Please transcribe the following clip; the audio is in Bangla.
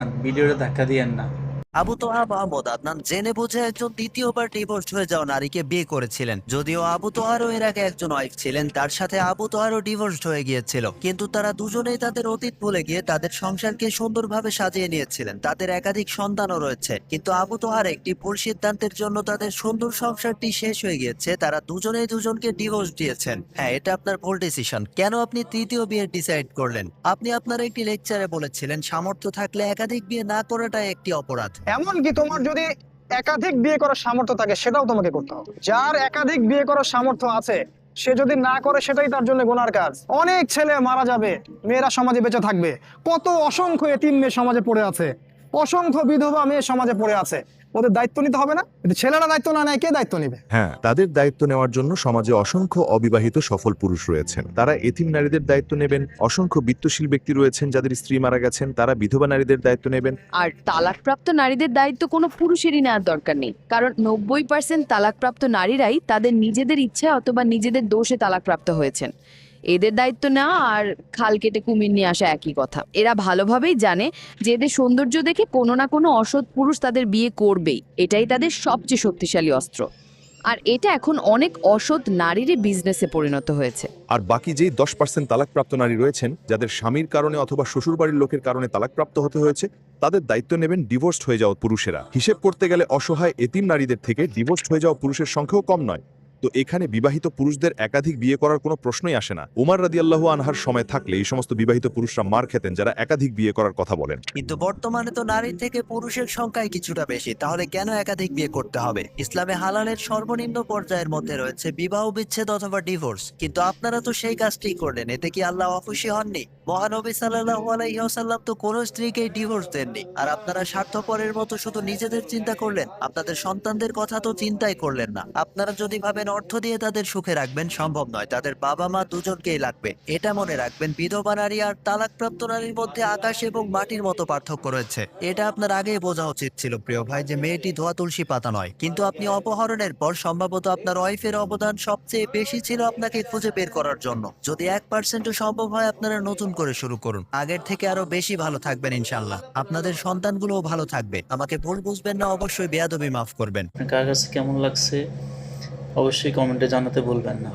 ভিডিওটা ধাক্কা দিয়েন না। আবু তোহাব আহমদ আদনান জেনে বুঝে একজন দ্বিতীয়বার ডিভোর্স হয়ে যাওয়া নারীকে বিয়ে করেছিলেন। যদিও আবু তোহারও এর আগে একজন ওয়াইফ ছিলেন, তার সাথে আবু তোহারও ডিভোর্স হয়ে গিয়েছিল। কিন্তু তারা দুজনেই তাদের অতীত ভুলে গিয়ে তাদের সংসারকে সুন্দরভাবে সাজিয়ে নিয়েছিলেন। তাদের একাধিক সন্তানও রয়েছে, কিন্তু আবু তোহার একটি ভুল সিদ্ধান্তের জন্য তাদের সুন্দর সংসারটি শেষ হয়ে গিয়েছে, তারা দুজনেই দুজনকে ডিভোর্স দিয়েছেন। হ্যাঁ এটা আপনার ভুল ডিসিশন কেন আপনি তৃতীয় বিয়ে ডিসাইড করলেন? আপনি আপনার একটি লেকচারে বলেছিলেন, সামর্থ্য থাকলে একাধিক বিয়ে না করাটাই একটি অপরাধ। এমনকি তোমার যদি একাধিক বিয়ে করার সামর্থ্য থাকে, সেটাও তোমাকে করতে হবে। যার একাধিক বিয়ে করার সামর্থ্য আছে, সে যদি না করে, সেটাই তার জন্য গোনার কাজ। অনেক ছেলে মারা যাবে, মেয়েরা সমাজে বেঁচে থাকবে। কত অসংখ্য এতিম মেয়ে সমাজে পড়ে আছে। অসংখ্য বিধবা মেয়ে সমাজে পড়ে আছে। ওদের দায়িত্ব নিতে হবে না। কিন্তু ছেলেরা দায়িত্ব না নেয় কে দায়িত্ব নিবে? হ্যাঁ তাদের দায়িত্ব নেওয়ার জন্য সমাজে অসংখ্য অবিবাহিত সফল পুরুষ রয়েছেন। তারা এতিম নারীদের দায়িত্ব নেবেন অসংখ্য বিত্তশীল ব্যক্তি রয়েছেন যাদের স্ত্রী মারা গেছেন তারা বিধবা নারীদের দায়িত্ব নেবেন। আর তালাকপ্রাপ্ত নারীদের দায়িত্ব কোনো পুরুষেরই নেওয়ার দরকার নেই। কারণ নব্বই পার্সেন্ট তালাকপ্রাপ্ত নারীরাই তাদের নিজেদের ইচ্ছা অথবা নিজেদের দোষে তালাকপ্রাপ্ত হয়েছেন। এদের দায়িত্ব নেওয়া আর খাল কেটে কুমির নিয়ে আসা একই কথা। এরা ভালোভাবেই জানে যে এদের সৌন্দর্য দেখে কোনো না কোনো অসৎ পুরুষ তাদের বিয়ে করবেই। এটাই তাদের সবচেয়ে শক্তিশালী অস্ত্র। আর এটা এখন অনেক অসৎ নারীরই বিজনেসে পরিণত হয়েছে। আর বাকি যেই দশ পার্সেন্ট তালাকপ্রাপ্ত নারী রয়েছেন, যাদের স্বামীর কারণে অথবা শ্বশুরবাড়ির লোকের কারণে তালাকপ্রাপ্ত হতে হয়েছে, তাদের দায়িত্ব নেবেন ডিভোর্সড হয়ে যাওয়া পুরুষেরা। হিসেব করতে গেলে অসহায় এতিম নারীদের থেকে ডিভোর্সড হয়ে যাওয়া পুরুষের সংখ্যাও কম নয়। তো এখানে বিবাহিত পুরুষদের একাধিক বিয়ে করার কোনো প্রশ্নই আসে না। উমার রাদিয়াল্লাহু আনহার সময় থাকলে এই সমস্ত বিবাহিত পুরুষরা মার খেতেন যারা একাধিক বিয়ে করার কথা বলেন। কিন্তু বর্তমানে তো নারীর থেকে পুরুষের সংখ্যাই কিছুটা বেশি, তাহলে কেন একাধিক বিয়ে করতে হবে? ইসলামে হালালের সর্বনিম্ন পর্যায়ের মধ্যে রয়েছে বিবাহ বিচ্ছেদ অথবা ডিভোর্স কিন্তু আপনারা তো সেই কাজটি করলেন, এতে কি আল্লাহ অখুশি হননি? মহানবী সাল্লাল্লাহু আলাইহি ওয়াসাল্লাম তো কোনো স্ত্রীকেই ডিভোর্স দেননি। আর আপনারা স্বার্থপরের মতো শুধু নিজেদের চিন্তা করলেন, আপনাদের সন্তানদের কথা তো চিন্তাই করলেন না। আপনারা যদি ভাবেন অর্থ দিয়ে তাদের সুখে রাখবেন, সম্ভব নয়। তাদের বাবা মা দুজনকেই লাগবে। এটা মনে রাখবেন, বিধবা নারী আর তালাকপ্রাপ্ত নারীর মধ্যে আকাশ এবং মাটির মতো পার্থক্য রয়েছে। এটা আপনার আগেই বোঝা উচিত ছিল, প্রিয় ভাই, যে মেয়েটি ধোয়া তুলসী পাতা নয়। কিন্তু আপনি অপহরণের পর সম্ভবত আপনার ওয়াইফের অবদান সবচেয়ে বেশি ছিল আপনাকে খুঁজে বের করার জন্য। যদি এক পার্সেন্টও সম্ভব হয়, আপনারা নতুন করে শুরু করুন। আগের থেকে আরও বেশি ভালো থাকবেন ইনশাল্লাহ আপনাদের সন্তানগুলোও ভালো থাকবে। আমাকে ভুল বুঝবেন না, অবশ্যই বেয়াদবি মাফ করবেন। কার কাছে কেমন লাগছে, অবশ্যই কমেন্টে জানাতে ভুলবেন না।